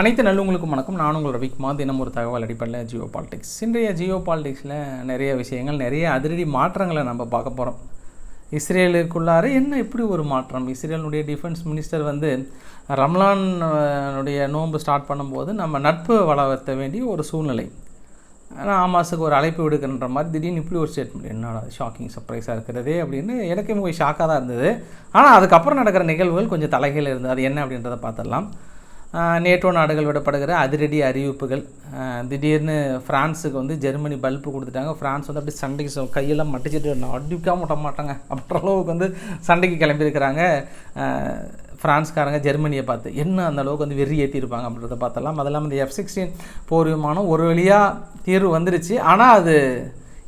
அனைத்து நல்லவங்களுக்கும் வணக்கம். நான் உங்கள் ரவிக்குமார். தினம் ஒரு தகவல் அடிப்படையில் ஜியோ பாலிடிக்ஸ். இன்றைய ஜியோ பாலிடிக்ஸில் நிறைய விஷயங்கள் நிறைய அதிரடி மாற்றங்களை நம்ம பார்க்க போகிறோம் இஸ்ரேலுக்குள்ளார என்ன இப்படி ஒரு மாற்றம்? இஸ்ரேலுடைய டிஃபென்ஸ் மினிஸ்டர் வந்து ரம்லானுடைய நோன்பு ஸ்டார்ட் பண்ணும்போது நம்ம நட்பு வளர்த்த வேண்டிய ஒரு சூழ்நிலை. ஆனால் ஆமாஸுக்கு ஒரு அழைப்பு விடுக்கின்ற மாதிரி திடீர்னு இப்படி ஒரு ஸ்டேட்மெண்ட் என்னடா ஷாக்கிங் சர்ப்ரைஸாக இருக்கிறதே அப்படின்னு எனக்கே போய் ஷாக்காக தான் இருந்தது. ஆனால் அதுக்கப்புறம் நடக்கிற நிகழ்வுகள் கொஞ்சம் தலைகையில் இருந்தது. அது என்ன அப்படின்றத பார்த்துடலாம். நேட்டோ நாடுகள் விடப்படுகிற அதிரடி அறிவிப்புகள். திடீர்னு ஃப்ரான்ஸுக்கு வந்து ஜெர்மனி பல்ப்பு கொடுத்துட்டாங்க. ஃப்ரான்ஸ் வந்து அப்படி சண்டைக்கு கையெல்லாம் மட்டிச்சிட்டு அடிக்காம விட மாட்டாங்க. அப்படின்ற அளவுக்கு வந்து சண்டைக்கு கிளம்பியிருக்கிறாங்க. ஃப்ரான்ஸ்காரங்க ஜெர்மனியை பார்த்து என்ன அந்த அளவுக்கு வந்து வெறி ஏற்றிருப்பாங்க அப்படின்றத பார்த்தலாம் அதெல்லாம் இந்த எஃப் சிக்ஸ்டீன் போர் விமானம் ஒரு வழியாக தீர்வு வந்துருச்சு. ஆனால் அது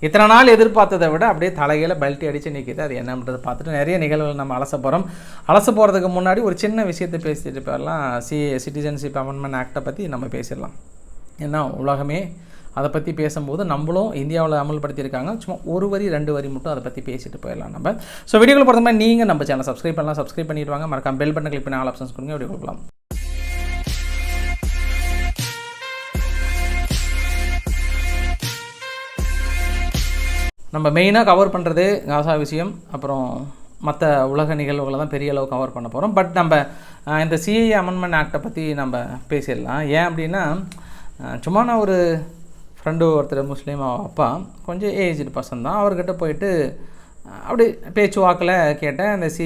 இத்தனை நாள் எதிர்பார்த்ததை விட அப்படியே தலையில் பல்ட்டி அடித்து நிற்கிது அது என்னன்றது பார்த்துட்டு நிறைய நிகழ்வுகள் நம்ம அலச போகிறோம் அலச போகிறதுக்கு முன்னாடி ஒரு சின்ன விஷயத்தை பேசிட்டு போயிடலாம் சி சிட்டிசன்ஷிப் அமெண்ட்மெண்ட் ஆக்டை பற்றி நம்ம பேசிடலாம். ஏன்னா உலகமே அதை பற்றி பேசும்போது நம்மளும் இந்தியாவில் அமல்படுத்தியிருக்காங்க. சும்மா ஒரு வரி ரெண்டு வரி மட்டும் அதை பற்றி பேசிட்டு போயிடலாம் நம்ம. ஸோ வீடியோவில் பொறுத்த மாதிரி நீங்கள் நம்ம சேனல் சப்ஸ்கிரைப் பண்ணலாம். சப்ஸ்கிரைப் பண்ணிடுவாங்க மறக்காம பெல் பட்டன் கிளிக் பண்ணி ஆல் ஆப்ஷன்ஸ் கொடுங்க. வீடியோ கொடுக்கலாம் நம்ம மெயினாக கவர் பண்ணுறது காசா விஷயம். அப்புறம் மற்ற உலக நிகழ்வுகளை தான் பெரிய அளவு கவர் பண்ண போகிறோம் பட் நம்ம இந்த சிஐ அமெண்ட்மெண்ட் ஆக்டை பற்றி நம்ம பேசிடலாம். ஏன் அப்படின்னா சும்மா நான் ஒரு ஃப்ரெண்டு ஒருத்தர் முஸ்லீம் அப்பா கொஞ்சம் ஏஜ்டு பர்சன் தான். அவர்கிட்ட போயிட்டு அஹ், அப்படி பேச்சுவாக்கில் கேட்டேன். இந்த சி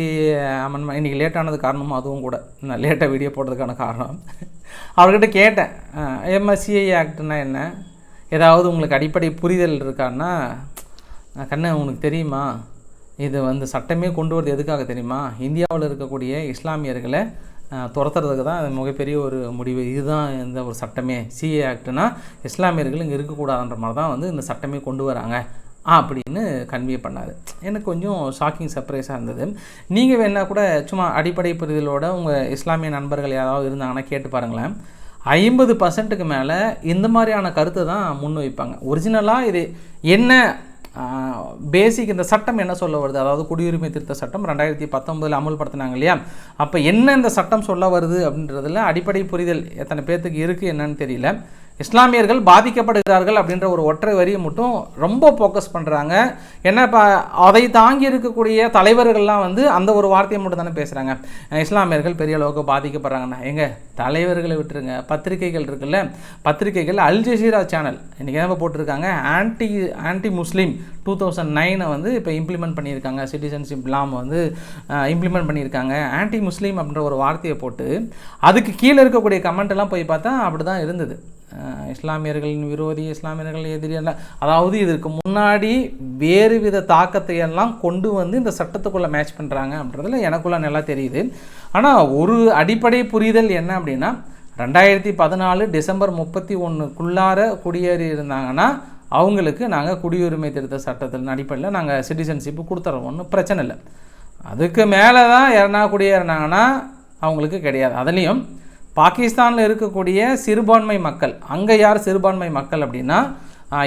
அமெண்ட்மெண்ட் இன்றைக்கி லேட்டானது காரணமும் அதுவும் கூட. நான் லேட்டாக வீடியோ போடுறதுக்கான காரணம். அவர்கிட்ட கேட்டேன். எம்எஸ்சிஐ ஆக்ட்னா என்ன? ஏதாவது உங்களுக்கு அடிப்படை புரிதல் இருக்கான்னா கண்ணு உனக்கு தெரியுமா? இது வந்து சட்டமே கொண்டு வரது எதுக்காக தெரியுமா? இந்தியாவில் இருக்கக்கூடிய இஸ்லாமியர்களை துரத்துறதுக்கு தான் மிகப்பெரிய ஒரு முடிவு. இதுதான் இந்த ஒரு சட்டமே. சிஏ ஆக்ட்னா இஸ்லாமியர்கள் இங்கே இருக்கக்கூடாதுன்ற மாதிரி தான் வந்து இந்த சட்டமே கொண்டு வராங்க. அப்படின்னு கன்வே பண்ணார். எனக்கு கொஞ்சம் ஷாக்கிங் சர்ப்ரைஸாக இருந்தது. நீங்கள் வேணால் கூட சும்மா அடிப்படை புரிதலோட உங்கள் இஸ்லாமிய நண்பர்கள் யாராவது இருந்தாங்கன்னா கேட்டு பாருங்களேன். ஐம்பது பர்சன்ட்டுக்கு மேலே இந்த மாதிரியான கருத்தை தான் முன் வைப்பாங்க ஒரிஜினலாக இது. என்ன பேசிக் இந்த சட்டம் என்ன சொல்ல வருது? அதாவது குடியுரிமை திருத்த சட்டம் ரெண்டாயிரத்தி பத்தொன்பதில் அமல்படுத்தினாங்க இல்லையா? அப்போ என்ன இந்த சட்டம் சொல்ல வருது அப்படின்றதுல அடிப்படை புரிதல் எத்தனை பேர்த்துக்கு இருக்குது என்னன்னு தெரியல. இஸ்லாமியர்கள் பாதிக்கப்படுகிறார்கள் அப்படின்ற ஒரு ஒற்றை வரியை மட்டும் ரொம்ப ஃபோக்கஸ் பண்ணுறாங்க ஏன்னா இப்போ அதை தாங்கி இருக்கக்கூடிய தலைவர்கள்லாம் வந்து அந்த ஒரு வார்த்தையை மட்டும் தானே பேசுகிறாங்க இஸ்லாமியர்கள் பெரிய அளவுக்கு பாதிக்கப்படுறாங்கண்ணா எங்க தலைவர்களை விட்டுருங்க. பத்திரிகைகள் இருக்குல்ல? பத்திரிகைகள் அல் ஜசீரா சேனல் இன்றைக்கி என்ன போட்டிருக்காங்க. Anti anti Muslim two thousand nine வந்து இப்போ இம்ப்ளிமெண்ட் பண்ணியிருக்காங்க. சிட்டிசன்ஷிப் லாம் வந்து இம்ப்ளிமெண்ட் பண்ணியிருக்காங்க. ஆன்டி முஸ்லீம் அப்படின்ற ஒரு வார்த்தையை போட்டு அதுக்கு கீழே இருக்கக்கூடிய கமெண்ட் எல்லாம் போய் பார்த்தா அப்படி தான் இருந்தது. இஸ்லாமியர்களின் விரோதி இஸ்லாமியர்கள் எதிரி எல்லாம் அதாவது இதற்கு முன்னாடி வேறு வித தாக்கத்தை எல்லாம் கொண்டு வந்து இந்த சட்டத்துக்குள்ளே மேட்ச் பண்ணுறாங்க அப்படின்றதுல எனக்குள்ள நல்லா தெரியுது. ஆனால் ஒரு அடிப்படை புரிதல் என்ன அப்படின்னா ரெண்டாயிரத்தி பதினாலு டிசம்பர் முப்பத்தி ஒன்றுக்குள்ளார குடியேறி இருந்தாங்கன்னா அவங்களுக்கு நாங்கள் குடியுரிமை திருத்த சட்டத்தின் அடிப்படையில் நாங்கள் சிட்டிசன்ஷிப்பு கொடுத்துறோம். ஒன்றும் பிரச்சனை இல்லை. அதுக்கு மேலே தான் யாருனா குடியேறினாங்கன்னா அவங்களுக்கு கிடையாது. அதுலேயும் பாகிஸ்தானில் இருக்கக்கூடிய சிறுபான்மை மக்கள் அங்கே யார் சிறுபான்மை மக்கள் அப்படின்னா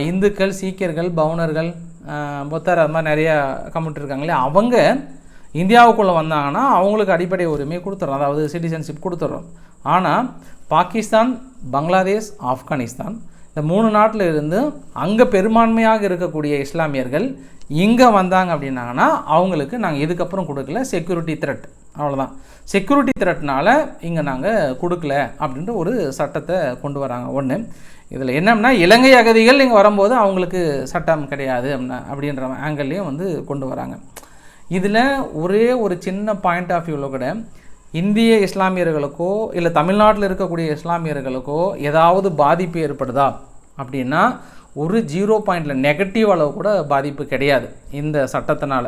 இந்துக்கள் சீக்கியர்கள் பவுனர்கள் புத்தர் அது மாதிரி நிறைய கம்யூனிட்டி இருக்காங்களே அவங்க இந்தியாவுக்குள்ளே வந்தாங்கன்னா அவங்களுக்கு அடிப்படை உரிமை கொடுத்துட்றோம் அதாவது சிட்டிசன்ஷிப் கொடுத்துட்றோம் ஆனால் பாகிஸ்தான் பங்களாதேஷ் ஆப்கானிஸ்தான் இந்த மூணு நாட்டில் இருந்து அங்கே பெரும்பான்மையாக இருக்கக்கூடிய இஸ்லாமியர்கள் இங்கே வந்தாங்க அப்படின்னாங்கன்னா அவங்களுக்கு நாங்கள் இதுக்கப்புறம் கொடுக்கல செக்யூரிட்டி த்ரெட் அவ்வளோதான் செக்யூரிட்டி த்ரெட்னால் இங்கே நாங்கள் கொடுக்கல அப்படின்ற ஒரு சட்டத்தை கொண்டு வராங்க. ஒன்று இதில் என்னம்னா இலங்கை அகதிகள் இங்கே வரும்போது அவங்களுக்கு சட்டம் கிடையாது அப்படின்ற ஆங்கிள்லேயும் வந்து கொண்டு வராங்க. இதில் ஒரே ஒரு சின்ன பாயிண்ட் ஆஃப் வியூவில் கூட இந்திய இஸ்லாமியர்களுக்கோ இல்லை தமிழ்நாட்டில் இருக்கக்கூடிய இஸ்லாமியர்களுக்கோ ஏதாவது பாதிப்பு ஏற்படுதா அப்படின்னா ஒரு ஜீரோ பாயிண்டில் நெகட்டிவ் அளவு கூட பாதிப்பு கிடையாது இந்த சட்டத்தினால.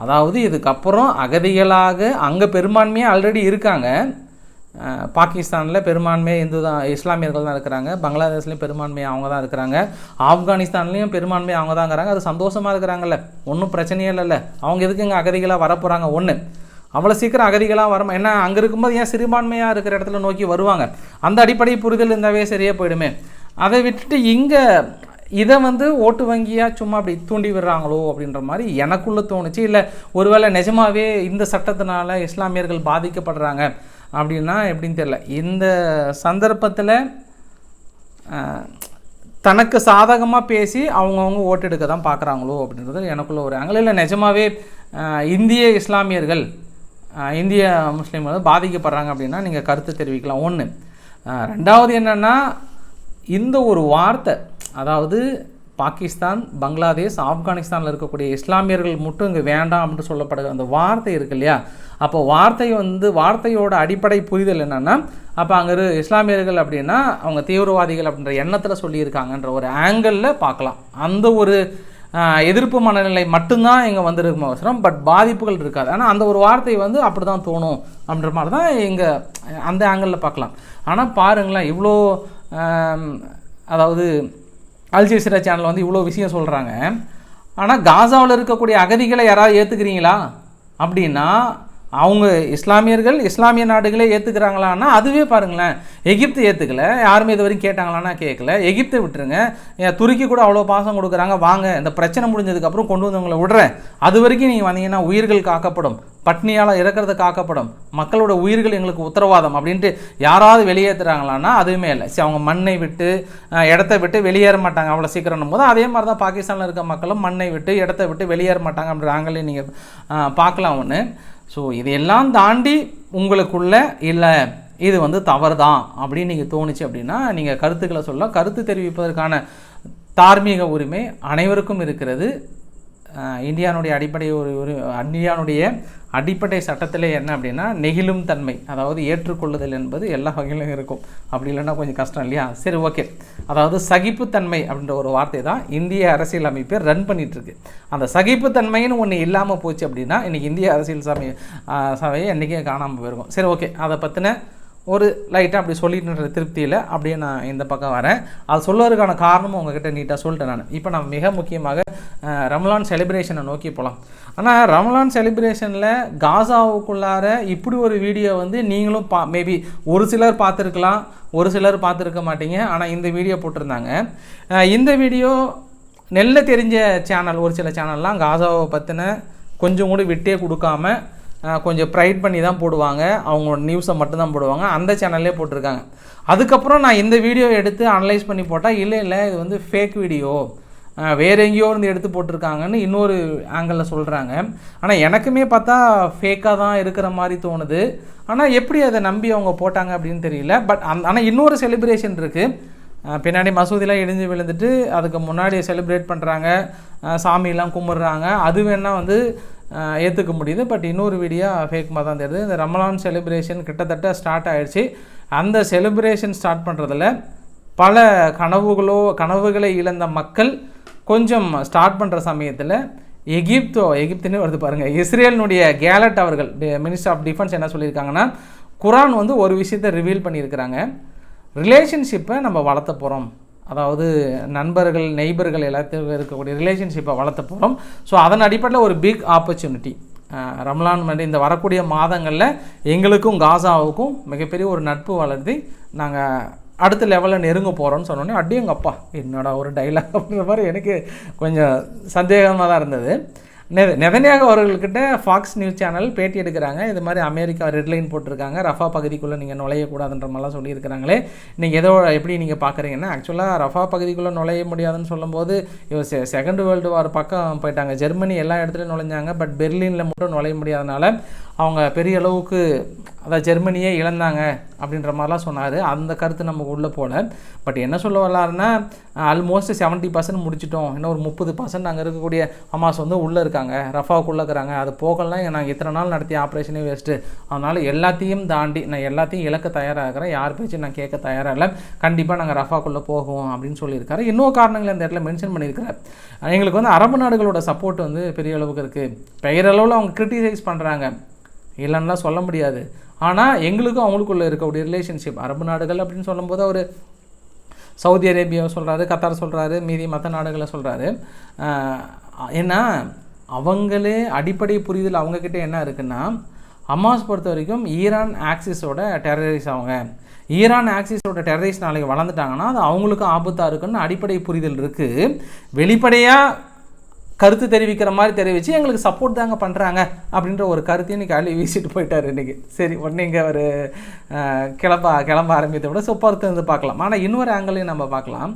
அதாவது இதுக்கப்புறம் அகதிகளாக அங்கே பெரும்பான்மையாக ஆல்ரெடி இருக்காங்க. பாகிஸ்தானில் பெரும்பான்மை இந்து தான் இஸ்லாமியர்கள் தான் இருக்கிறாங்க. பங்களாதேஷ்லேயும் பெரும்பான்மையாக அவங்க தான் இருக்கிறாங்க. ஆப்கானிஸ்தான்லேயும் பெரும்பான்மையாக அவங்க தான் இருக்கிறாங்க அது சந்தோஷமாக இருக்கிறாங்கல்ல. ஒன்றும் பிரச்சனையே இல்லைல்ல. அவங்க எதுக்கு இங்கே அகதிகளாக வரப்போகிறாங்க ஒன்று அவ்வளோ சீக்கிரம் அகதிகளாக வர ஏன்னா அங்கே இருக்கும்போது ஏன் சிறுபான்மையாக இருக்கிற இடத்துல நோக்கி வருவாங்க? அந்த அடிப்படை புரிதல் இருந்தாவே சரியாக போயிடுமே. அதை விட்டுட்டு இங்கே இதை வந்து ஓட்டு வங்கியாக சும்மா அப்படி தூண்டி விடுறாங்களோ அப்படின்ற மாதிரி எனக்குள்ளே தோணுச்சு. இல்லை ஒருவேளை நிஜமாவே இந்த சட்டத்தினால இஸ்லாமியர்கள் பாதிக்கப்படுறாங்க அப்படின்னா எப்படின்னு தெரியல. இந்த சந்தர்ப்பத்தில் தனக்கு சாதகமாக பேசி அவங்கவுங்க ஓட்டெடுக்க தான் பார்க்குறாங்களோ அப்படின்றது எனக்குள்ள ஒரு ஆங்கிள் இல்லை நிஜமாவே இந்திய இஸ்லாமியர்கள் இந்திய முஸ்லீம்கள் பாதிக்கப்படுறாங்க அப்படின்னா நீங்கள் கருத்து தெரிவிக்கலாம். ஒன்று ரெண்டாவது என்னென்னா இந்த ஒரு வார்த்தை அதாவது பாகிஸ்தான் பங்களாதேஷ் ஆப்கானிஸ்தானில் இருக்கக்கூடிய இஸ்லாமியர்கள் மட்டும் இங்கே வேண்டாம் அப்படின்னு சொல்லப்படுகிற அந்த வார்த்தை இருக்கு இல்லையா? அப்போ வார்த்தை வந்து வார்த்தையோட அடிப்படை புரிதல் என்னென்னா அப்போ அங்கே இரு இஸ்லாமியர்கள் அப்படின்னா அவங்க தீவிரவாதிகள் அப்படின்ற எண்ணத்தில் சொல்லியிருக்காங்கன்ற ஒரு ஆங்கிளில் பார்க்கலாம். அந்த ஒரு எதிர்ப்பு மனநிலை மட்டும்தான் இங்கே வந்திருக்கும் அவசரம் பட் பாதிப்புகள் இருக்காது. ஆனால் அந்த ஒரு வார்த்தை வந்து அப்படி தான் தோணும் அப்படின்ற மாதிரி தான் இங்கே அந்த ஆங்கிளில் பார்க்கலாம். ஆனால் பாருங்களேன் இவ்வளோ அதாவது அல்ஜீசிரா சேனல் வந்து இவ்வளோ விஷயம் சொல்கிறாங்க ஆனால் காசாவில் இருக்கக்கூடிய அகதிகளை யாராவது ஏற்றுக்கிறீங்களா அப்படின்னா அவங்க இஸ்லாமியர்கள் இஸ்லாமிய நாடுகளே ஏற்றுக்கிறாங்களான்னா அதுவே பாருங்களேன். எகிப்து ஏற்றுக்கல யாருமே இது வரைக்கும் கேட்டாங்களான்னா கேட்கல எகிப்தை விட்டுருங்க. ஏன் துருக்கி கூட அவ்வளோ பாசம் கொடுக்குறாங்க. வாங்க இந்த பிரச்சனை முடிஞ்சதுக்கப்புறம் கொண்டு வந்து உங்களை விடுறேன். அது வரைக்கும் நீங்கள் வந்தீங்கன்னா உயிர்கள் காக்கப்படும். பட்னியால் இறக்கிறது காக்கப்படும். மக்களோட உயிர்கள் எங்களுக்கு உத்தரவாதம் அப்படின்ட்டு யாராவது வெளியேற்றுறாங்களான்னா அதுவுமே இல்லை. சரி அவங்க மண்ணை விட்டு இடத்த விட்டு வெளியேற மாட்டாங்க அவ்வளோ சீக்கிரம் போது அதே மாதிரி தான் பாகிஸ்தானில் இருக்க மக்களும் மண்ணை விட்டு இடத்த விட்டு வெளியேற மாட்டாங்க அப்படின்ற ஆங்கிலே நீங்கள் பார்க்கலாம் ஒன்று ஸோ இதையெல்லாம் தாண்டி உங்களுக்குள்ள இல்லை இது வந்து தவறு தான் அப்படின்னு நீங்கள் தோணுச்சு அப்படின்னா நீங்கள் கருத்துக்களை சொல்லலாம். கருத்து தெரிவிப்பதற்கான தார்மீக உரிமை அனைவருக்கும் இருக்கிறது. இந்தியானுடைய அடிப்படை ஒரு ஒரு இந்தியானுடைய அடிப்படை சட்டத்திலே என்ன அப்படின்னா நெகிழும் தன்மை அதாவது ஏற்றுக்கொள்ளுதல் என்பது எல்லா வகையிலும் இருக்கும். அப்படி இல்லைன்னா கொஞ்சம் கஷ்டம் இல்லையா? சரி ஓகே. அதாவது சகிப்புத்தன்மை அப்படின்ற ஒரு வார்த்தை தான் இந்திய அரசியல் அமைப்பை ரன் பண்ணிகிட்ருக்கு அந்த சகிப்புத்தன்மைன்னு ஒன்று இல்லாமல் போச்சு அப்படின்னா இன்றைக்கி இந்திய அரசியல் சமய சபையை என்றைக்கே காணாமல் போயிருக்கும். சரி ஓகே. அதை பற்றின ஒரு லைட்டாக அப்படி சொல்லிட்டுன்ற திருப்தியில் அப்படியே நான் இந்த பக்கம் வரேன். அது சொல்லுவதற்கான காரணமும் உங்ககிட்ட நீட்டாக சொல்லிட்டேன் நான். இப்போ நான் மிக முக்கியமாக ரமலான் செலிப்ரேஷனை நோக்கி போகலாம் ஆனால் ரமலான் செலிப்ரேஷனில் காசாவுக்குள்ளார இப்படி ஒரு வீடியோ வந்து நீங்களும் பா மேபி ஒரு சிலர் பார்த்துருக்கலாம் ஒரு சிலர் பார்த்துருக்க மாட்டீங்க. ஆனால் இந்த வீடியோ போட்டிருந்தாங்க. இந்த வீடியோ நெல்ல தெரிஞ்ச சேனல் ஒரு சில சேனல்லாம் காசாவை பற்றின கொஞ்சம் கூட விட்டே கொடுக்காம கொஞ்சம் ப்ரைட் பண்ணி தான் போடுவாங்க. அவங்களோட நியூஸை மட்டும்தான் போடுவாங்க. அந்த சேனல்லே போட்டிருக்காங்க. அதுக்கப்புறம் நான் இந்த வீடியோ எடுத்து அனலைஸ் பண்ணி போட்டால் இல்லை இல்லை இது வந்து ஃபேக் வீடியோ வேற எங்கேயோ இருந்து எடுத்து போட்டிருக்காங்கன்னு இன்னொரு ஆங்கிளில் சொல்கிறாங்க ஆனால் எனக்குமே பார்த்தா ஃபேக்காக தான் இருக்கிற மாதிரி தோணுது. ஆனால் எப்படி அதை நம்பி அவங்க போட்டாங்க அப்படின்னு தெரியல. பட் அந் ஆனால் இன்னொரு செலிப்ரேஷன் இருக்குது பின்னாடி மசூதிலாம் இடிஞ்சு விழுந்துட்டு அதுக்கு முன்னாடி செலிப்ரேட் பண்ணுறாங்க சாமியெல்லாம் கும்பிட்றாங்க. அது வேணால் வந்து ஏற்றுக்க முடியுது. பட் இன்னொரு வீடியோ ஃபேக்மாக தான் தெரியுது. இந்த ரமலான் செலிப்ரேஷன் கிட்டத்தட்ட ஸ்டார்ட் ஆகிடுச்சு அந்த செலிப்ரேஷன் ஸ்டார்ட் பண்ணுறதுல பல கனவுகளோ கனவுகளை இழந்த மக்கள் கொஞ்சம் ஸ்டார்ட் பண்ணுற சமயத்தில் எகிப்தோ எகிப்துன்னு வருது பாருங்கள் இஸ்ரேலினுடைய கேலட் அவர்கள் மினிஸ்டர் ஆஃப் டிஃபென்ஸ் என்ன சொல்லியிருக்காங்கன்னா குரான் வந்து ஒரு விஷயத்தை ரிவீல் பண்ணியிருக்கிறாங்க. ரிலேஷன்ஷிப்பை நம்ம வளர்த்த போகிறோம் அதாவது நண்பர்கள் நெய்பர்கள் எல்லாத்தையும் இருக்கக்கூடிய ரிலேஷன்ஷிப்பை வளர்த்த போகிறோம் ஸோ அதன் அடிப்படையில் ஒரு பிக் ஆப்பர்ச்சுனிட்டி ரம்லான் மண்டி இந்த வரக்கூடிய மாதங்களில் எங்களுக்கும் காசாவுக்கும் மிகப்பெரிய ஒரு நட்பு வளர்த்தி நாங்கள் அடுத்த லெவலில் நெருங்க போகிறோன்னு சொன்னோன்னே அடியங்கப்பா என்னடா ஒரு டைலாக் அப்படின்ற மாதிரி எனக்கு கொஞ்சம் சந்தேகமாக தான் இருந்தது. நெ நெதன்யாக அவர்கள்கிட்ட ஃபாக்ஸ் நியூஸ் சேனல் பேட்டி எடுக்கிறாங்க. இது மாதிரி அமெரிக்கா ரெட்லைன் போட்டிருக்காங்க. ரஃபா பகுதிக்குள்ளே நீங்கள் நுழையக்கூடாதுன்ற மாதிரிலாம் சொல்லியிருக்கிறாங்களே. நீங்கள் எதோ எப்படி நீங்கள் பார்க்குறீங்கன்னா ஆக்சுவலாக ரஃபா பகுதிக்குள்ளே நுழைய முடியாதுன்னு சொல்லும்போது இவர் செ செகண்ட் வேர்ல்டு வார் பக்கம் போயிட்டாங்க. ஜெர்மனி எல்லா இடத்துலையும் நுழைஞ்சாங்க. பட் பெர்லினில் மட்டும் நுழைய முடியாதனால அவங்க பெரிய அளவுக்கு அதாவது ஜெர்மனியே இழந்தாங்க அப்படின்ற மாதிரிலாம் சொன்னார். அந்த கருத்து நமக்கு உள்ளே போல. பட் என்ன சொல்ல வரலாருன்னா ஆல்மோஸ்ட் செவன்ட்டி பர்சன்ட் முடிச்சிட்டோம். இன்னும் ஒரு முப்பது பர்சன்ட் அங்கே இருக்கக்கூடிய ஹமாஸ் வந்து உள்ளே இருக்காங்க. ரஃபாவுக்குள்ளே இருக்கிறாங்க. அது போகலாம் நாங்கள் இத்தனை நாள் நடத்திய ஆப்ரேஷனே வேஸ்ட்டு அதனால் எல்லாத்தையும் தாண்டி நான் எல்லாத்தையும் இழக்க தயாராக இருக்கிறேன். யார் பேச்சு நான் கேட்க தயாராக இல்லை. கண்டிப்பாக நாங்கள் ரஃபாக்குள்ளே போகும் அப்படின்னு சொல்லியிருக்காரு. இன்னொரு காரணங்கள் இந்த இடத்துல மென்ஷன் பண்ணியிருக்காரு எங்களுக்கு வந்து அரபு நாடுகளோட சப்போர்ட் வந்து பெரிய அளவுக்கு இருக்குது பெயரளவில் அவங்க கிரிட்டிசைஸ் பண்ணுறாங்க இல்லைன்னா சொல்ல முடியாது. ஆனால் எங்களுக்கும் அவங்களுக்குள்ள இருக்கக்கூடிய ரிலேஷன்ஷிப் அரபு நாடுகள் அப்படின்னு சொல்லும்போது அவர் சவுதி அரேபியா சொல்கிறாரு கத்தார் சொல்கிறாரு மீதி மற்ற நாடுகளை சொல்கிறாரு ஏன்னா அவங்களே அடிப்படை புரிதல் அவங்கக்கிட்ட என்ன இருக்குன்னா ஹமாஸ் பொறுத்த வரைக்கும் ஈரான் ஆக்சிஸோட டெரரிஸ்ட் அவங்க. ஈரான் ஆக்சிஸோட டெரரிஸ்ட் நாளைக்கு வளர்ந்துட்டாங்கன்னா அது அவங்களுக்கும் ஆபத்தாக இருக்குன்னு அடிப்படை புரிதல் இருக்குது வெளிப்படையாக கருத்து தெரிவிக்கிற மாதிரி தெரிவித்து எங்களுக்கு சப்போர்ட் தாங்க பண்ணுறாங்க அப்படின்ற ஒரு கருத்தையும் இன்றைக்கி அள்ளி வீசிட்டு போயிட்டார் இன்றைக்கி சரி உடனே இங்கே ஒரு கிளம்ப கிளம்ப ஆரம்பித்த விட ஸோ வந்து பார்க்கலாம். ஆனால் இன்னொரு ஆங்கிளையும் நம்ம பார்க்கலாம்.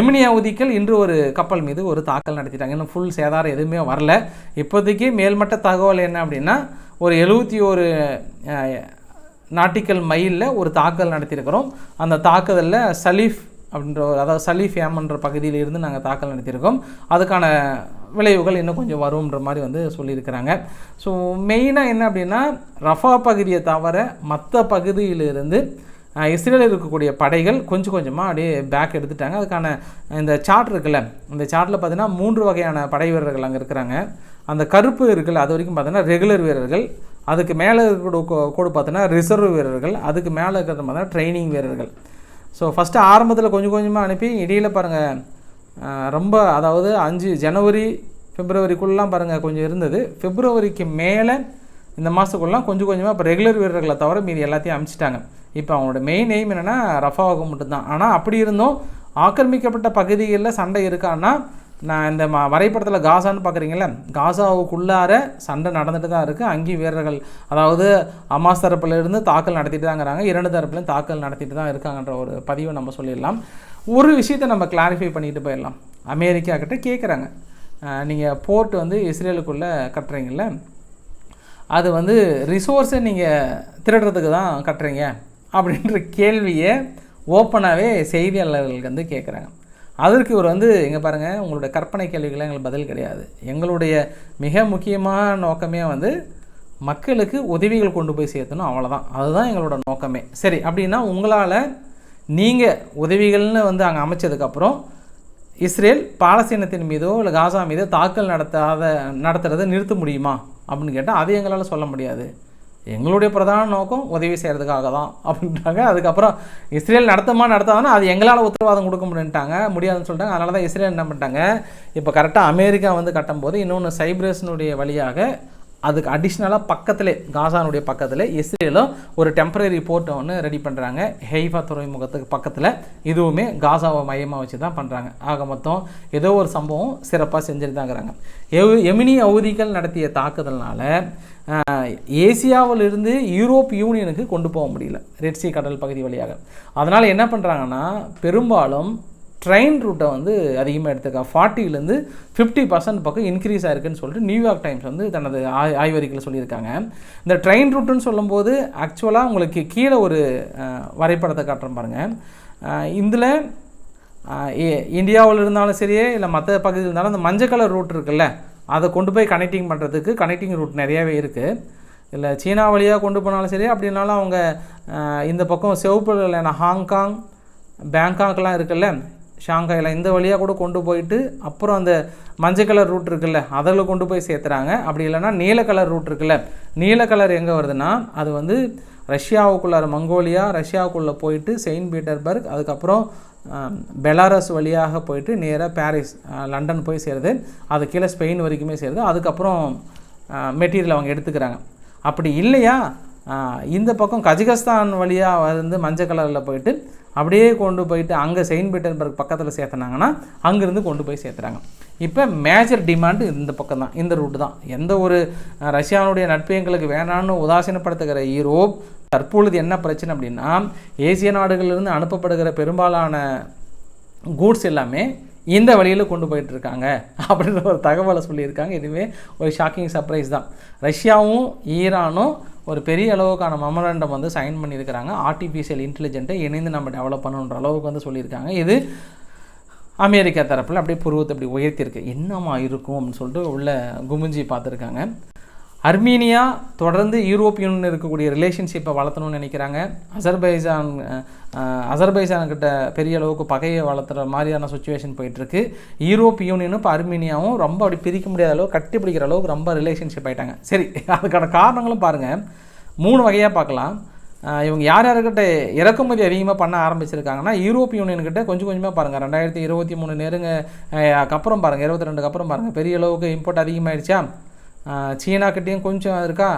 எமினி அவதிக்கள் இன்று ஒரு கப்பல் மீது ஒரு தாக்கல் நடத்திட்டாங்க. இன்னும் ஃபுல் சேதாரம் எதுவுமே வரல. இப்போதைக்கு மேல்மட்ட தகவல் என்ன அப்படின்னா ஒரு எழுபத்தி ஒரு நாட்டிக்கல் மைலில் ஒரு தாக்கல் நடத்தியிருக்கிறோம். அந்த தாக்குதலில் சலீஃப் அப்படின்ற ஒரு அதாவது சலீஃப் ஏமன்ற பகுதியில் இருந்து நாங்கள் தாக்கல் நடத்தியிருக்கோம். அதுக்கான விளைவுகள் இன்னும் கொஞ்சம் வரும்ன்ற மாதிரி வந்து சொல்லியிருக்கிறாங்க. ஸோ மெயினாக என்ன அப்படின்னா ரஃபா பகுதியை தவிர மற்ற பகுதியிலிருந்து இஸ்ரேலில் இருக்கக்கூடிய படைகள் கொஞ்சம் கொஞ்சமாக அப்படியே பேக் எடுத்துட்டாங்க. அதுக்கான இந்த சார்ட் இருக்குல்ல இந்த சார்ட்டில் பார்த்தீங்கன்னா மூன்று வகையான படை வீரர்கள் அங்கே இருக்கிறாங்க. அந்த கருப்பு இருக்குல்ல அது வரைக்கும் பார்த்தீங்கன்னா ரெகுலர் வீரர்கள். அதுக்கு மேலே இருக்கிற கூட பார்த்தீங்கன்னா ரிசர்வ் வீரர்கள். அதுக்கு மேலே இருக்கிறது பார்த்தீங்கன்னா ட்ரைனிங் வீரர்கள். ஸோ ஃபஸ்ட்டு ஆரம்பத்தில் கொஞ்சம் கொஞ்சமாக அனுப்பி இடையில் பாருங்கள் ரொம்ப அதாவது அஞ்சு ஜனவரி பிப்ரவரிக்குள்ளலாம் பாருங்கள் கொஞ்சம் இருந்தது. பிப்ரவரிக்கு மேலே இந்த மாதத்துக்குள்ளலாம் கொஞ்சம் கொஞ்சமாக இப்போ ரெகுலர் வீரர்களை தவிர மீதி எல்லாத்தையும் அமிச்சிட்டாங்க இப்போ அவங்களோட மெயின் எய்ம் என்னென்னா ரஃபாவாக மட்டும்தான் ஆனால் அப்படி இருந்தும் ஆக்கிரமிக்கப்பட்ட பகுதிகளில் சண்டை இருக்கான்னா நான் இந்த ம வரைபடத்தில் காசான்னு பார்க்குறீங்கள காசாவுக்குள்ளார சண்டை நடந்துட்டு தான் இருக்குது அங்கேயும் வீரர்கள் அதாவது அமாஸ் தரப்புலேருந்து தாக்கல் நடத்திட்டு தாங்கிறாங்க இரண்டு தரப்புலையும் தாக்கல் நடத்திட்டு தான் இருக்காங்கன்ற ஒரு பதிவை நம்ம சொல்லிடலாம். ஒரு விஷயத்தை நம்ம கிளாரிஃபை பண்ணிட்டு போயிடலாம். அமெரிக்கா கிட்ட கேட்குறாங்க நீங்கள் போர்ட் வந்து இஸ்ரேலுக்குள்ளே கட்டுறீங்கள அது வந்து ரிசோர்ஸை நீங்கள் திருடுறதுக்கு தான் கட்டுறீங்க அப்படின்ற கேள்வியை ஓப்பனாகவே செய்தியாளர்களுக்கு வந்து கேட்குறாங்க அதற்கு இவர் வந்து இங்கே பாருங்கள் உங்களுடைய கற்பனை கேள்விகளை எங்களுக்கு பதில் கிடையாது. எங்களுடைய மிக முக்கியமான நோக்கமே வந்து மக்களுக்கு உதவிகள் கொண்டு போய் சேர்த்தணும் அவ்வளோதான் அதுதான் எங்களோட நோக்கமே. சரி அப்படின்னா உங்களால் நீங்கள் உதவிகள்னு வந்து அங்கே அமைச்சதுக்கப்புறம் இஸ்ரேல் பாலஸ்தீனத்தின் மீதோ இல்லை காசா மீதோ தாக்கல் நடத்தாத நடத்துகிறத நிறுத்த முடியுமா? அப்படின்னு கேட்டால் அது எங்களால் சொல்ல முடியாது. எங்களுடைய பிரதான நோக்கம் உதவி செய்கிறதுக்காக தான் அப்படின்ட்டாங்க அதுக்கப்புறம் இஸ்ரேல் நடத்தமா நடத்தாதானே அது எங்களால் உத்தரவாதம் கொடுக்க முடியுன்ட்டாங்க முடியாதுன்னு சொல்லிட்டாங்க. அதனால தான் இஸ்ரேல் என்ன பண்ணிட்டாங்க? இப்போ கரெக்டாக அமெரிக்கா வந்து கட்டும்போது இன்னொன்று சைப்ரஸினுடைய வழியாக அதுக்கு அடிஷ்னலாக பக்கத்திலே காசானுடைய பக்கத்தில் இஸ்ரேலும் ஒரு டெம்பரரி போர்ட்டை ஒன்று ரெடி பண்ணுறாங்க ஹெய்ஃபா துறைமுகத்துக்கு பக்கத்தில் இதுவுமே காசாவை மையமாக வச்சு தான் பண்ணுறாங்க ஆக மொத்தம் ஏதோ ஒரு சம்பவம் சிறப்பாக செஞ்சுட்டு தாங்கிறாங்க எவ் எமினி அவுதிகள் நடத்திய தாக்குதல்னால ஏசியாவிலிருந்து யூரோப் யூனியனுக்கு கொண்டு போக முடியல ரெட்சி கடல் பகுதி வழியாக. அதனால் என்ன பண்ணுறாங்கன்னா பெரும்பாலும் ட்ரெயின் ரூட்டை வந்து அதிகமாக எடுத்துக்கா ஃபார்ட்டிலேருந்து ஃபிஃப்டி பர்சன்ட் பக்கம் இன்க்ரீஸ் ஆயிருக்குன்னு சொல்லிட்டு நியூயார்க் டைம்ஸ் வந்து தனது ஆய் ஆய்வறிக்கையில் சொல்லியிருக்காங்க. இந்த ட்ரெயின் ரூட்டுன்னு சொல்லும்போது ஆக்சுவலாக உங்களுக்கு கீழே ஒரு வரைபடத்தை காட்டுறேன் பாருங்கள் இதில் இந்தியாவில் இருந்தாலும் சரியே இல்லை மற்ற பகுதியில் இருந்தாலும் அந்த மஞ்சள் கலர் ரூட் இருக்குல்ல அதை கொண்டு போய் கனெக்டிங் பண்ணுறதுக்கு கனெக்டிங் ரூட் நிறையாவே இருக்குது இல்லை சீனா வழியாக கொண்டு போனாலும் சரி அப்படின்னாலும் அவங்க இந்த பக்கம் சிவப்பு இல்லைன்னா ஹாங்காங் பேங்காக்லாம் இருக்குல்ல ஷாங்காயில் இந்த வழியாக கூட கொண்டு போயிட்டு அப்புறம் அந்த மஞ்சள் கலர் ரூட் இருக்குல்ல அதில் கொண்டு போய் சேர்த்துறாங்க. அப்படி இல்லைன்னா நீல கலர் ரூட் இருக்குல்ல நீல கலர் எங்கே வருதுன்னா அது வந்து ரஷ்யாவுக்குள்ளார மங்கோலியா ரஷ்யாவுக்குள்ளே போயிட்டு செயின்ட் பீட்டர்பர்க் அதுக்கப்புறம் பெலாரஸ் வழியாக போயிட்டு நேராக பாரிஸ் லண்டன் போய் சேருது. அது கீழே ஸ்பெயின் வரைக்குமே சேருது. அதுக்கப்புறம் மெட்டீரியல் அவங்க எடுத்துக்கிறாங்க. அப்படி இல்லையா? இந்த பக்கம் கஜகஸ்தான் வழியாக வந்து மஞ்சள் கலரில் போயிட்டு அப்படியே கொண்டு போயிட்டு அங்கே செயின்ட் பீட்டர்பர்க் பக்கத்தில் சேர்த்துனாங்கன்னா அங்கேருந்து கொண்டு போய் சேர்த்துறாங்க. இப்போ மேஜர் டிமாண்டு இந்த பக்கம் தான் இந்த ரூட்டு தான். எந்த ஒரு ரஷ்யாவுடைய நட்பு எங்களுக்கு வேணான்னு உதாசீனப்படுத்துகிற ஈரோப் தற்பொழுது என்ன பிரச்சனை அப்படின்னா ஏசிய நாடுகளிலிருந்து அனுப்பப்படுகிற பெரும்பாலான கூட்ஸ் எல்லாமே இந்த வழியில் கொண்டு போயிட்டு இருக்காங்க அப்படின்ற ஒரு தகவலை சொல்லியிருக்காங்க. இதுவே ஒரு ஷாக்கிங் சர்ப்ரைஸ் தான். ரஷ்யாவும் ஈரானும் ஒரு பெரிய அளவுக்கான மெமரண்டம் வந்து சைன் பண்ணியிருக்கிறாங்க. ஆர்டிஃபிஷியல் இன்டெலிஜென்ட்டை இணைந்து நம்ம டெவலப் பண்ணணுன்ற அளவுக்கு வந்து சொல்லியிருக்காங்க. இது அமெரிக்கா தரப்பில் அப்படியே புருவத்தை அப்படி உயர்த்தியிருக்கு. என்னமா இருக்கும் அப்படின்னு சொல்லிட்டு உள்ள குமிஞ்சி பார்த்துருக்காங்க. அர்மீனியா தொடர்ந்து யூரோப்பியன் இருக்கக்கூடிய ரிலேஷன்ஷிப்பை வளர்த்தணும்னு நினைக்கிறாங்க. அசர்பைசான் அசர்பைசான்கிட்ட பெரிய அளவுக்கு பகையை வளர்த்துற மாதிரியான சுச்சுவேஷன் போயிட்டுருக்கு. யூரோப் யூனியனும் இப்போ அர்மீனியாவும் ரொம்ப அப்படி பிரிக்க முடியாத அளவுக்கு கட்டி பிடிக்கிற அளவுக்கு ரொம்ப ரிலேஷன்ஷிப் ஆகிட்டாங்க சரி அதுக்கான காரணங்களும் பாருங்கள் மூணு வகையாக பார்க்கலாம். இவங்க யார் யாருக்கிட்ட இறக்குமதி அதிகமாக பண்ண ஆரம்பிச்சிருக்காங்கன்னா யூரோப் யூனியன்கிட்ட கொஞ்சம் கொஞ்சமாக பாருங்கள் ரெண்டாயிரத்தி இருபத்தி மூணு நெருங்க அப்புறம் பாருங்கள் இருபத்தி ரெண்டுக்கு அப்புறம் பாருங்கள் பெரிய அளவுக்கு இம்போர்ட் அதிகமாகிடுச்சா சீனாக்கிட்டேயும் கொஞ்சம் இருக்கா?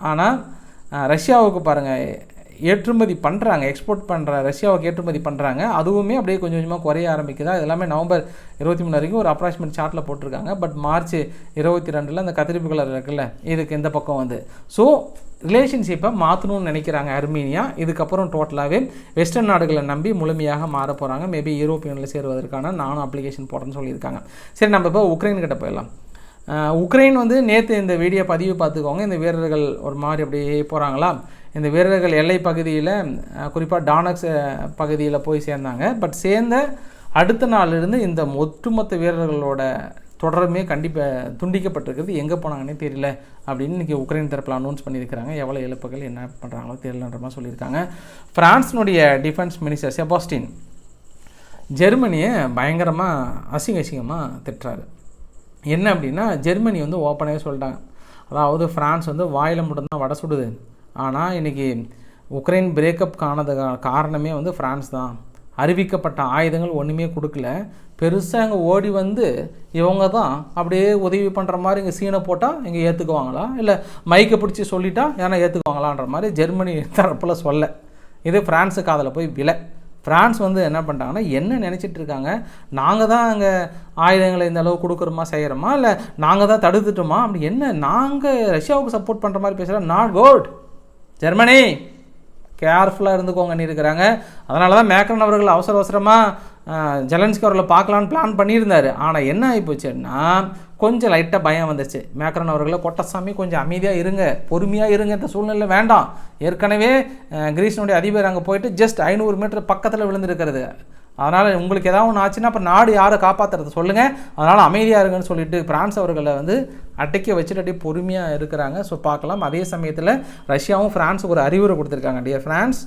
ஆனால் ரஷ்யாவுக்கு பாருங்கள் ஏற்றுமதி பண்ணுறாங்க எக்ஸ்போர்ட் பண்ணுற ரஷ்யாவுக்கு ஏற்றுமதி பண்ணுறாங்க அதுவுமே அப்படியே கொஞ்சம் கொஞ்சமாக குறைய ஆரம்பிக்குதா? இது எல்லாமே நவம்பர் இருபத்தி மூணு வரைக்கும் ஒரு அப்ராக்சிமேட் சார்ட்டில் போட்டிருக்காங்க. பட் மார்ச் இருபத்தி ரெண்டில் அந்த கத்திரிப்பு கலர் இருக்குல்ல இதுக்கு இந்த பக்கம் வந்து. ஸோ ரிலேஷன்ஷிப்பை மாற்றணும்னு நினைக்கிறாங்க அர்மீனியா. இதுக்கப்புறம் டோட்டலாகவே வெஸ்டர்ன் நாடுகளை நம்பி முழுமையாக மாற போகிறாங்க மேபி யூரோப்பியனில் சேருவதற்கான நானும் அப்ளிகேஷன் போடுறேன்னு சொல்லியிருக்காங்க. சரி நம்ம இப்போ உக்ரைன் கிட்ட போயிடலாம். உக்ரைன் வந்து நேற்று இந்த வீடியோ பதிவு பார்த்துக்கோங்க. இந்த வீரர்கள் ஒரு மாதிரி அப்படியே போகிறாங்களா இந்த வீரர்கள் எல்லை பகுதியில் குறிப்பாக டானக்ஸ் பகுதியில் போய் சேர்ந்தாங்க. பட் சேர்ந்த அடுத்த நாளிலிருந்து இந்த ஒட்டுமொத்த வீரர்களோட தொடருமே கண்டிப்பாக துண்டிக்கப்பட்டிருக்கிறது எங்கே போனாங்கன்னே தெரியல. அப்படின்னு இன்றைக்கி உக்ரைன் தரப்பில் அனௌன்ஸ் பண்ணியிருக்கிறாங்க. எவ்வளோ இழப்புகள் என்ன பண்ணுறாங்களோ தெரியலன்ற மாதிரி சொல்லியிருக்காங்க. ஃப்ரான்ஸினுடைய டிஃபென்ஸ் மினிஸ்டர் செபாஸ்டின் ஜெர்மனியை பயங்கரமாக அசிங்க அசிங்கமாக திட்டுறாரு. என்ன அப்படின்னா ஜெர்மனி வந்து ஓப்பனாகவே சொல்லிட்டாங்க. அதாவது ஃப்ரான்ஸ் வந்து வாயில் மட்டும்தான் வடை சுடுது. ஆனால் இன்றைக்கி உக்ரைன் பிரேக்கப் காணது காரணமே வந்து ஃப்ரான்ஸ் தான். அறிவிக்கப்பட்ட ஆயுதங்கள் ஒன்றுமே கொடுக்கல. பெருசாக இங்கே ஓடி வந்து இவங்க தான் அப்படியே உதவி பண்ணுற மாதிரி இங்கே சீனை போட்டால் இங்கே ஏற்றுக்குவாங்களா இல்லை மைக்கை பிடிச்சி சொல்லிட்டா ஏன்னா ஏற்றுக்குவாங்களான்ற மாதிரி ஜெர்மனி தரப்பில் சொல்ல. இது ஃப்ரான்ஸு காதில் போய் விலை ஃப்ரான்ஸ் வந்து என்ன பண்ணிட்டாங்கன்னா என்ன நினச்சிட்டு இருக்காங்க? நாங்கள் தான் அங்கே ஆயுதங்களை இந்த அளவு கொடுக்குறோமா செய்கிறோமா இல்லை நாங்கள் தான் தடுத்துட்டோமா? அப்படி என்ன நாங்கள் ரஷ்யாவுக்கு சப்போர்ட் பண்ணுற மாதிரி பேசுகிறோம் நாட் குட் ஜெர்மனி கேர்ஃபுல்லாக இருந்துக்கோங்கன்னு இருக்கிறாங்க. அதனால தான் மேக்ரன் அவர்கள் அவசர அவசரமாக ஜெலன்ஸ்கி அவர்களை பார்க்கலான்னு பிளான் பண்ணியிருந்தார். ஆனால் என்ன ஆகிப்போச்சுன்னா கொஞ்சம் லைட்டாக பயம் வந்துச்சு மேக்ரன் அவர்களை கொட்டசாமி கொஞ்சம் அமைதியாக இருங்க. பொறுமையாக இருங்க இந்த சூழ்நிலை வேண்டாம். ஏற்கனவே அஹ், கிரீஸினுடைய அதிபர் அங்கே போயிட்டு ஜஸ்ட் ஐநூறு மீட்டர் பக்கத்தில் விழுந்திருக்கிறது. அதனால் உங்களுக்கு ஏதாவது ஒன்று ஆச்சுன்னா அப்போ நாடு யாரை காப்பாற்றுறது சொல்லுங்கள் அதனால் அமைதியாக இருங்கன்னு சொல்லிட்டு பிரான்ஸ் அவர்களை வந்து அடைக்க வச்சுட்டு அப்படியே பொறுமையாக இருக்கிறாங்க. ஸோ பார்க்கலாம். அதே சமயத்தில் ரஷ்யாவும் ஃப்ரான்ஸுக்கு ஒரு அறிவுரை கொடுத்துருக்காங்க. டியர் ஃப்ரான்ஸ்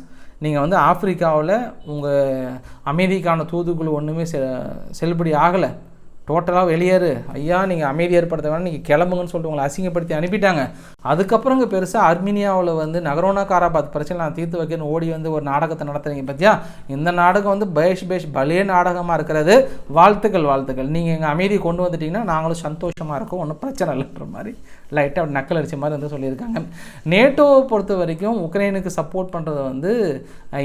நீங்கள் வந்து ஆப்பிரிக்காவில் உங்கள் அமைதிக்கான தூதுக்குழு ஒன்றுமே செ செல்லுபடி ஆகலை. டோட்டலாக வெளியேறு. ஐயா நீங்கள் அமைதி ஏற்படுத்த வேணாம். நீங்கள் கிளம்புங்கன்னு சொல்லிட்டு உங்களை அசிங்கப்படுத்தி அனுப்பிட்டாங்க. அதுக்கப்புறம் இங்கே பெருசாக அர்மீனியாவில் வந்து நகரோனா காராபாத் பிரச்சனை நான் தீர்த்து வைக்கணும்னு ஓடி வந்து ஒரு நாடகத்தை நடத்துகிறீங்க பார்த்தியா இந்த நாடகம் வந்து பேஷ் பேஷ் பலே நாடகமாக இருக்கிறது. வாழ்த்துக்கள் வாழ்த்துக்கள். நீங்கள் எங்கள் அமைதியை கொண்டு வந்துட்டீங்கன்னா நாங்களும் சந்தோஷமாக இருக்கோம். ஒன்றும் பிரச்சனை இல்லைன்ற மாதிரி. லைட்டாக நக்கல் அடித்த மாதிரி வந்து சொல்லியிருக்காங்க. நேட்டோவை பொறுத்த வரைக்கும் உக்ரைனுக்கு சப்போர்ட் பண்ணுறது வந்து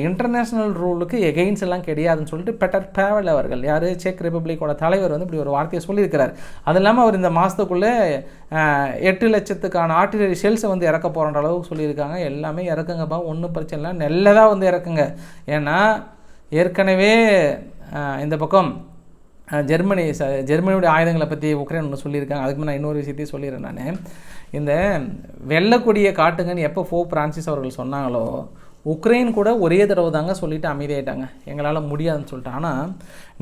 இன்டர்நேஷ்னல் ரூலுக்கு எகெயின்ஸ் எல்லாம் கிடையாதுன்னு சொல்லிட்டு பெட்டர் பேவல் அவர்கள். யார்? செக் ரிப்பப்ளிக்கோட தலைவர் வந்து இப்படி ஒரு வார்த்தையை சொல்லியிருக்கிறார். அது இல்லாமல் அவர் இந்த மாதத்துக்குள்ளே எட்டு லட்சத்துக்கான ஆர்டிலரி ஷெல்ஸை வந்து இறக்க போகிற அளவுக்கு சொல்லியிருக்காங்க. எல்லாமே இறக்குங்கப்பா ஒன்றும் பிரச்சனை இல்லை. நல்லதாக வந்து இறக்குங்க. ஏன்னா ஏற்கனவே இந்த பக்கம் ஜெர்மனி ச ஜெர்மனியுடைய ஆயுதங்களை பற்றி உக்ரைன் ஒன்று சொல்லியிருக்காங்க. அதுக்கு நான் இன்னொரு விஷயத்தையும் சொல்லிடுறேன் நான். இந்த வெள்ளக்கொடியை காட்டுங்கன்னு எப்போ ஃபோ பிரான்சிஸ் அவர்கள் சொன்னாங்களோ உக்ரைன் கூட ஒரே தடவை தாங்க சொல்லிட்டு அமைதியாயிட்டாங்க. எங்களால் முடியாதுன்னு சொல்லிட்டு. ஆனால்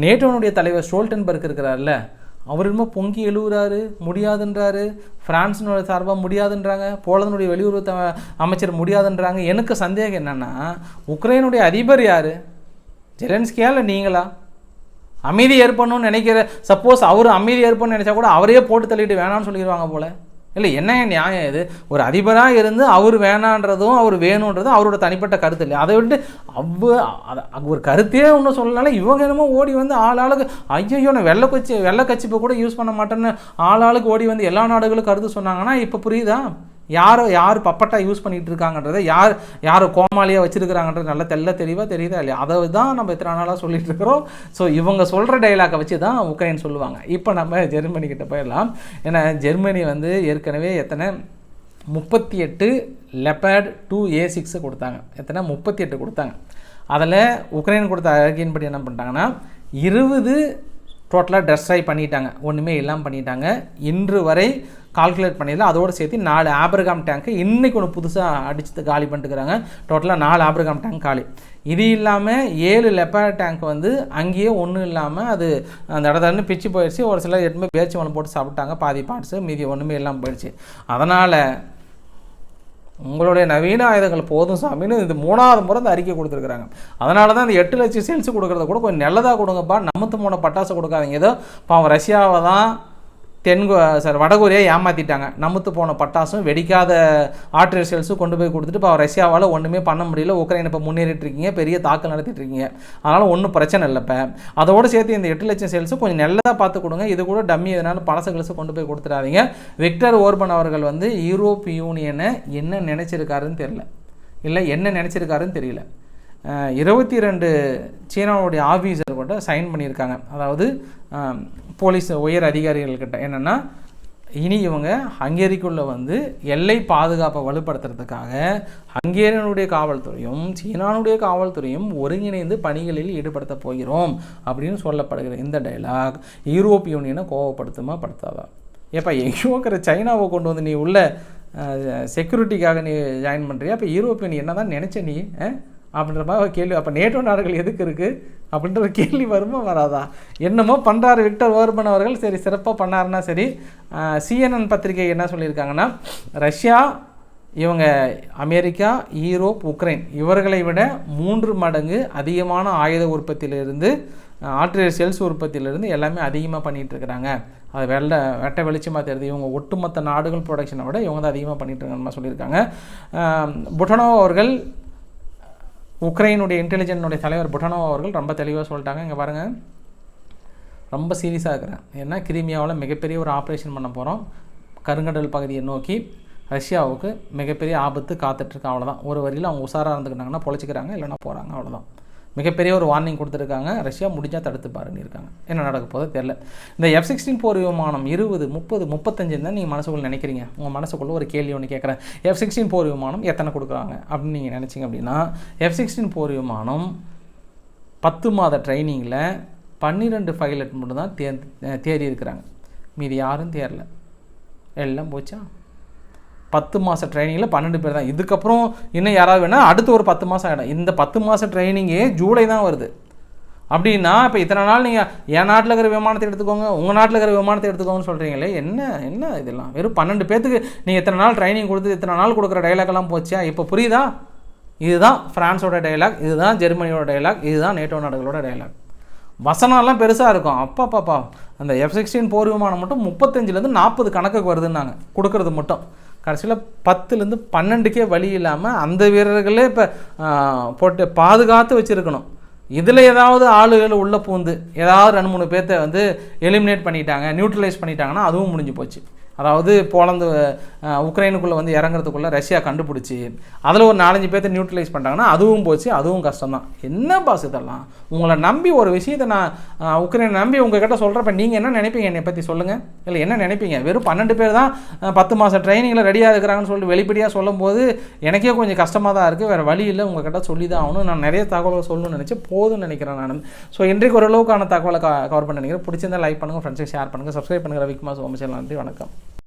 நேட்டோனுடைய தலைவர் ஸ்டோல்டன்பர்க் இருக்கிறார்ல அவர் என்னமோ பொங்கி எழுவுறாரு முடியாதுன்றாரு. ஃப்ரான்ஸினோட சார்பாக முடியாதுன்றாங்க. போலந்தனுடைய வெளியுறவு அமைச்சர் முடியாதுன்றாங்க. எனக்கு சந்தேகம் என்னென்னா உக்ரைனுடைய அதிபர் யார்? ஜெலன்ஸ்கியா இல்லை நீங்களா? அமைதி ஏற்படணும்னு நினைக்கிற சப்போஸ் அவர் அமைதி ஏற்படணும்னு நினச்சா கூட அவரே போட்டு தள்ளிட்டு வேணாம்னு சொல்லிடுவாங்க போல. இல்லை என்ன நியாயம் இது? ஒரு அதிபராக இருந்து அவர் வேணான்றதும் அவர் வேணுன்றதும் அவரோட தனிப்பட்ட கருத்து இல்லை அதை விட்டு அவ்வ அத- ஒரு கருத்தே ஒன்றும் சொல்லனால இவங்க என்னமோ ஓடி வந்து ஆளாளுக்கு ஐயோ நான் வெள்ளை கட்சி வெள்ளை கட்சிப்பை கூட யூஸ் பண்ண மாட்டேன்னு ஆள் ஆளுக்கு ஓடி வந்து எல்லா நாடுகளும் கருத்து சொன்னாங்கன்னா இப்போ புரியுதா? யாரோ யார் பப்பட்டா யூஸ் பண்ணிட்டு இருக்காங்கன்றதை யார் யார் கோமாளியாக வச்சிருக்கிறாங்கன்றது நல்லா தெல்ல தெளிவாக தெரியுதா இல்லையா? அதை தான் நம்ம இத்தனை நாளாக சொல்லிட்டு இருக்கிறோம். ஸோ இவங்க சொல்கிற டைலாக்கை வச்சு தான் உக்ரைன் சொல்லுவாங்க. இப்போ நம்ம ஜெர்மனி கிட்ட போயிடலாம். ஏன்னா ஜெர்மனி வந்து ஏற்கனவே எத்தனை? முப்பத்தி எட்டு லெப்பர்ட் டூ ஏ சிக்ஸு கொடுத்தாங்க. எத்தனை? முப்பத்தி எட்டு கொடுத்தாங்க. அதில் உக்ரைன் கொடுத்த அறிக்கையின்படி என்ன பண்ணிட்டாங்கன்னா இருபது டோட்டலாக டெஸ்ட்ராய் பண்ணிட்டாங்க. ஒன்றுமே இல்லாமல் பண்ணிட்டாங்க. இன்று வரை கால்குலேட் பண்ணிடல அதோடு சேர்த்து நாலு ஆப்ரகாம் டேங்க்கு இன்றைக்கி ஒன்று புதுசாக அடிச்சு காலி பண்ணிட்டுக்கிறாங்க டோட்டலாக நாலு ஆப்ரகாம் டேங்க் காலி. இது இல்லாமல் ஏழு லெப்பர் டேங்க் வந்து அங்கேயே ஒன்றும் இல்லாமல் அது அந்த இடத்துல பிச்சு போயிடுச்சு ஒரு சிலர் எட்டுமே பேச்சு மலம் போட்டு சாப்பிட்டாங்க. பாதி பார்ட்ஸு மீதி ஒன்றுமே இல்லாமல் போயிடுச்சு அதனால் உங்களுடைய நவீன ஆயுதங்கள் போதும் சாமின்னு இது மூணாவது முறை இந்த அறிக்கை கொடுத்துருக்குறாங்க. அதனால தான் இந்த எட்டு லட்சம் சேல்ஸ் கொடுக்குறத கூட கொஞ்சம் நல்லதாக கொடுங்கப்பா. நமத்து மூணு பட்டாசு கொடுக்காதீங்க. ஏதோ பாவம் ரஷ்யாவை தான் தென்கொ சார் வடகொரியா ஏமாற்றிட்டாங்க நமுத்து போன பட்டாசும் வெடிக்காத ஆர்டிலரி செல்ஸும் கொண்டு போய் கொடுத்துட்டு இப்போ ரஷ்யாவால் ஒன்றுமே பண்ண முடியல. உக்ரைன் இப்போ முன்னேறிட்டு இருக்கீங்க பெரிய தாக்கல் நடத்திட்டு இருக்கீங்க அதனால் ஒன்றும் பிரச்சனை இல்லை இப்போ. அதோடு சேர்த்து இந்த எட்டு லட்சம் செல்ஸும் கொஞ்சம் நல்லதாக பார்த்து கொடுங்க. இது கூட டம்மி எதனாலும் பழச கிழசு கொண்டு போய் கொடுத்துடாதீங்க. விக்டர் ஓர்பன் அவர்கள் வந்து யூரோப் யூனியனை என்ன நினச்சிருக்காருன்னு தெரியல. இல்லை என்ன நினச்சிருக்காருன்னு தெரியல. இருபத்தி ரெண்டு சீனாவுடைய ஆஃபீஸர் கூட சைன் பண்ணியிருக்காங்க. அதாவது போலீஸ் உயர் அதிகாரிகள்கிட்ட. என்னென்னா இனி இவங்க ஹங்கேரிக்குள்ளே வந்து எல்லை பாதுகாப்பை வலுப்படுத்துறதுக்காக ஹங்கேரியனுடைய காவல்துறையும் சீனானுடைய காவல்துறையும் ஒருங்கிணைந்து பணிகளில் ஈடுபடுத்த போகிறோம் அப்படின்னு சொல்லப்படுகிற இந்த டைலாக் யூரோப் யூனியனை கோவப்படுத்துமா படுத்தாதா? ஏப்பா எங்கேயோ இருக்கிற சைனாவை கொண்டு வந்து நீ உள்ள செக்யூரிட்டிக்காக நீ ஜாயின் பண்ணுறியா அப்போ யூரோப்பியன் என்ன தான் நினச்ச நீ அப்படின்ற மாதிரி ஒரு கேள்வி. அப்போ நேட்டோ நாடுகள் எதுக்கு இருக்குது அப்படின்ற ஒரு கேள்வி வருமா வராதா? என்னமோ பண்ணுறாரு விக்டர் ஓர்பன் அவர்கள் சரி சிறப்பாக பண்ணாருன்னா சரி சிஎன்என் பத்திரிகை என்ன சொல்லியிருக்காங்கன்னா ரஷ்யா இவங்க அமெரிக்கா ஈரோப் உக்ரைன் இவர்களை விட மூன்று மடங்கு அதிகமான ஆயுத உற்பத்தியிலிருந்து ஆற்றியர் செல்ஸ் உற்பத்தியிலிருந்து எல்லாமே அதிகமாக பண்ணிகிட்டு இருக்கிறாங்க. அது வெள்ள வெட்ட வெளிச்சமாக தெரியுது. இவங்க ஒட்டுமொத்த நாடுகள் ப்ரொடக்ஷனை விட இவங்க தான் அதிகமாக பண்ணிகிட்டு இருக்காங்க சொல்லியிருக்காங்க. புட்டனோ அவர்கள் உக்ரைனுடைய இன்டெலிஜென்னுடைய தலைவர் புட்டனோ அவர்கள் ரொம்ப தெளிவாக சொல்லிட்டாங்க. இங்கே பாருங்கள் ரொம்ப சீரியஸாக இருக்கிறேன் ஏன்னா கிரிமியாவில் மிகப்பெரிய ஒரு ஆப்ரேஷன் பண்ண போகிறோம் கருங்கடல் பகுதியை நோக்கி ரஷ்யாவுக்கு மிகப்பெரிய ஆபத்து காத்துட்ருக்கு அவ்வளோதான் ஒரு வரியில் அவங்க உஷாராக இருந்துக்கிட்டாங்கன்னா பொழைச்சிக்கிறாங்க. இல்லைன்னா போகிறாங்க அவ்வளோதான் மிகப்பெரிய ஒரு வார்னிங் கொடுத்துருக்காங்க. ரஷ்யா முடிஞ்சால் தடுத்து பாருன்னு இருக்காங்க. என்ன நடக்க போதோ தெரில இந்த எஃப் சிக்ஸ்டீன் போர் விமானம் இருபது முப்பது முப்பத்தஞ்சுன்னு தான் நீங்கள் மனசுக்குள்ள நினைக்கிறீங்க. உங்கள் மனசுக்குள்ள ஒரு கேள்வி ஒன்று கேட்குறேன். எஃப் சிக்ஸ்டீன் போர் விமானம் எத்தனை கொடுக்குறாங்க? அப்படின்னு நீங்கள் நினச்சிங்க அப்படின்னா எஃப் சிக்ஸ்டீன் போர் விமானம் பத்து மாத ட்ரைனிங்கில் பன்னிரெண்டு பைலட் மட்டும் தான் தே தேறி இருக்கிறாங்க மீதி யாரும் தேரல எல்லாம் போச்சா? பத்து மாத ட்ரைனிங்கில் பன்னெண்டு பேர் தான். இதுக்கப்புறம் இன்னும் யாராவது வேணால் அடுத்து ஒரு பத்து மாதம் ஆகிடும் இந்த பத்து மாத ட்ரைனிங்கே ஜூலை தான் வருது. அப்படின்னா இப்போ இத்தனை நாள் நீங்கள் என் நாட்டில் இருக்கிற விமானத்தை எடுத்துக்கோங்க உங்கள் நாட்டில் இருக்கிற விமானத்தை எடுத்துக்கோங்கன்னு சொல்கிறீங்களே என்ன என்ன இதெல்லாம்? வெறும் பன்னெண்டு பேத்துக்கு நீங்கள் இத்தனை நாள் ட்ரைனிங் கொடுத்து இத்தனை நாள் கொடுக்குற டைலாக்லாம் போச்சா இப்போ புரியுதா? இதுதான் ஃப்ரான்ஸோட டைலாக் இதுதான் ஜெர்மனியோட டைலாக் இதுதான் நேட்டோ நாடுகளோட டைலாக் வசனம்லாம் பெருசாக இருக்கும். அப்பா அந்த எஃப் சிக்ஸ்டீன் போர் விமானம் மட்டும் முப்பத்தஞ்சிலேருந்து நாற்பது கணக்குக்கு வருதுன்னாங்க. கொடுக்கறது மட்டும். கடைசியில் பத்துலேருந்து பன்னெண்டுக்கே வழி இல்லாமல் அந்த வீரர்களே இப்போ போட்டு பாதுகாத்து வச்சுருக்கணும். இதில் ஏதாவது ஆளுகள் உள்ளே பூந்து ஏதாவது ரெண்டு மூணு பேர்த்த வந்து எலிமினேட் பண்ணிட்டாங்க நியூட்ரலைஸ் பண்ணிட்டாங்கன்னா அதுவும் முடிஞ்சு போச்சு. அதாவது போலந்து உக்ரைனுக்குள்ளே வந்து இறங்குறதுக்குள்ளே ரஷ்யா கண்டுபிடிச்சி அதில் ஒரு நாலஞ்சு பேர்த்த நியூட்ரலைஸ் பண்ணிட்டாங்கன்னா அதுவும் போச்சு அதுவும் கஷ்டம்தான். என்ன பாஸ் இதெல்லாம்? உங்களை நம்பி ஒரு விஷயத்தை நான் உக்ரைனை நம்பி உங்ககிட்ட சொல்கிறப்ப நீங்கள் என்ன நினைப்பீங்க என்னை பற்றி சொல்லுங்கள் இல்லை என்ன நினைப்பீங்க? வெறும் பன்னெண்டு பேர் தான் பத்து மாதம் ட்ரைனிங்கில் ரெடியாக இருக்கிறாங்கன்னு சொல்லிட்டு வெளிப்படையாக சொல்லும்போது எனக்கே கொஞ்சம் கஷ்டமாக தான் இருக்குது வேறு வழி இல்லை உங்ககிட்ட சொல்லி தான் ஆகணும். நான் நிறைய தகவல் சொல்லணும்னு நினச்சி போதும்னு நினைக்கிறேன் நான். ஸோ இன்றைக்கு ஓரளவுக்கான தகவலை கவர் பண்ண நினைக்கிறேன். பிடிச்சிருந்தால் லைக் பண்ணுங்கள் ஃப்ரெண்ட்ஸுக்கு ஷேர் பண்ணுங்கள் சப்ஸ்கிரைப் பண்ணுங்கள் ரவிக்குமார் சோமச்சல் நன்றி வணக்கம்.